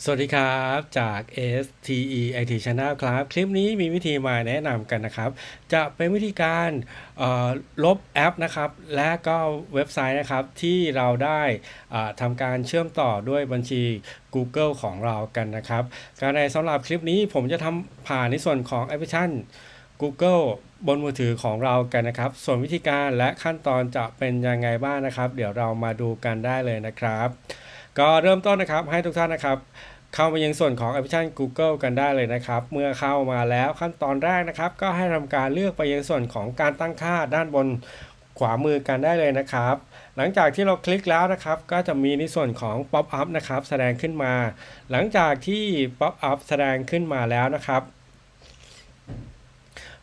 สวัสดีครับจาก STE IT Channel ครับ คลิปนี้มีวิธีมาแนะนำกันนะครับ จะเป็นวิธีการลบแอปนะครับ และก็เว็บไซต์นะครับที่เราได้ทำการเชื่อมต่อด้วยบัญชี Google ของเรากันนะครับการในสำหรับคลิปนี้ผมจะทำผ่านในส่วนของแอปพลิเคชัน Google บนมือถือของเรากันนะครับ ส่วนวิธีการและขั้นตอนจะเป็นยังไงบ้างนะครับ เดี๋ยวเรามาดูกันได้เลยนะครับ ก็เริ่มต้นนะครับให้ทุกท่านนะครับ เข้ามายังส่วนของแอปพลิเคชัน Google กันได้เลยนะครับ เมื่อเข้ามาแล้วขั้นตอนแรกนะครับ ก็ให้ทำการเลือกไปยังส่วนของการตั้งค่าด้านบนขวามือกันได้เลยนะครับ หลังจากที่เราคลิกแล้วนะครับ ก็จะมีในส่วนของ Pop up นะครับแสดงขึ้นมา หลังจากที่ Pop up แสดงขึ้นมาแล้วนะครับ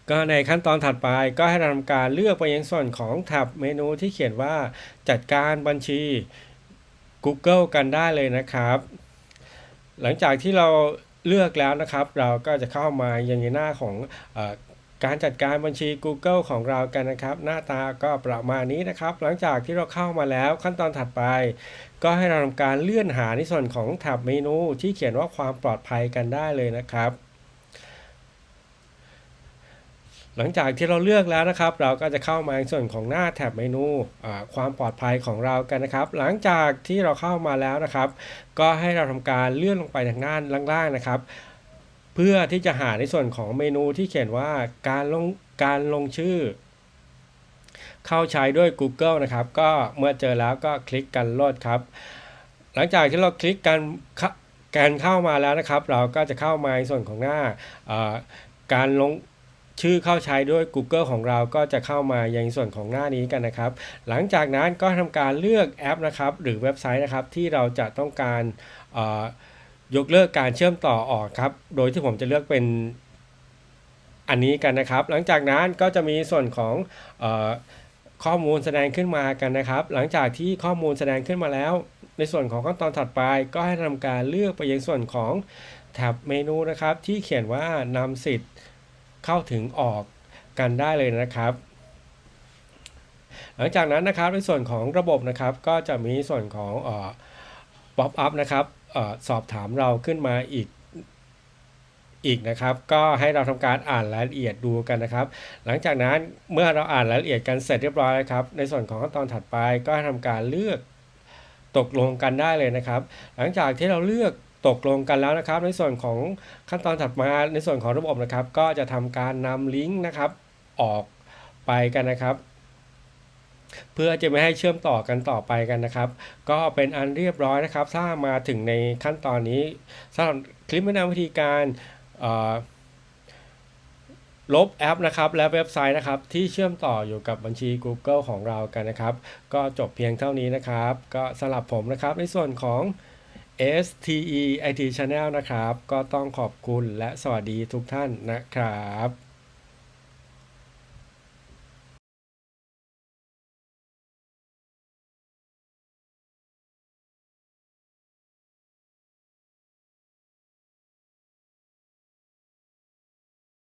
ก็ในขั้นตอนถัดไปก็ให้ทำการเลือกไปยังส่วนของแท็บเมนูที่เขียนว่าจัดการบัญชี Google กันได้เลยนะครับ หลังจากที่เราเลือกแล้วนะครับ เราก็จะเข้ามายังในหน้าของอการจัดการบัญชี Google ของเรากันนะครับ หน้าตาก็ประมาณนี้นะครับ หลังจากที่เราเข้ามาแล้วขั้นตอนถัดไป ก็ให้เราทำการเลื่อนหาในส่วนของแท็บเมนูที่เขียนว่าความปลอดภัยกันได้เลยนะครับ หลังจากที่เราเลือกแล้วนะครับ เราก็จะเข้ามาในส่วนของหน้าแท็บเมนูความปลอดภัยของเรากันนะครับ หลังจากที่เราเข้ามาแล้วนะครับ ก็ให้เราทำการเลื่อนลงไปทางด้านล่างๆนะครับ เพื่อที่จะหาในส่วนของเมนูที่เขียนว่าการลงการลงชื่อ เข้าใช้ด้วย Google นะครับ ก็เมื่อเจอแล้วก็คลิกกันโลดครับ หลังจากที่เราคลิกกันการเข้ามาแล้วนะครับ เราก็จะเข้ามาในส่วนของหน้าการลง ชื่อเข้าใช้ด้วย Google ของเราก็จะเข้ามายังส่วนของหน้านี้กันนะครับ หลังจากนั้นก็ทำการเลือกแอปนะครับ หรือเว็บไซต์นะครับที่เราจะต้องการเอ่อยกเลิกการเชื่อมต่อออกครับ โดยที่ผมจะเลือกเป็นอันนี้กันนะครับ หลังจากนั้นก็จะมีส่วนของออข้อมูลแสดงขึ้นมากันนะครับ หลังจากที่ข้อมูลแสดงขึ้นมาแล้ว ในส่วนของขั้นตอนถัดไป ก็ให้ทำการเลือกไปยังส่วนของแท็บเมนูนะครับ ที่เขียนว่านำสิทธิ์ เข้าถึงออกกันได้เลยนะครับ หลังจากนั้นนะครับในส่วนของระบบนะครับก็จะมีส่วนของเอ่อ pop up นะครับออสอบถามเราขึ้นมาอีกอีกนะครับ ก็ให้เราทำการอ่านรายละเอียดดูกันนะครับ หลังจากนั้นเมื่อเราอ่านรายละเอียดกันเสร็จเรียบร้อยแล้วครับ ในส่วนของขั้นตอนถัดไปก็ให้ทำการเลือกตกลงกันได้เลยนะครับ หลังจากที่เราเลือก ตกลงกันแล้วนะครับ ในส่วนของขั้นตอนถัดมาในส่วนของระบบนะครับ ก็จะทำการนำลิงก์นะครับออกไปกันนะครับ เพื่อจะไม่ให้เชื่อมต่อกันต่อไปกันนะครับ ก็เป็นอันเรียบร้อยนะครับ ถ้ามาถึงในขั้นตอนนี้สำหรับคลิปแนะนำวิธีการลบแอปนะครับและเว็บไซต์นะครับที่เชื่อมต่ออยู่กับบัญชี Google ของเรากันนะครับ ก็จบเพียงเท่านี้นะครับ ก็สำหรับผมนะครับในส่วนของ STE IT Channel นะครับ ก็ต้องขอบคุณและสวัสดีทุกท่านนะครับ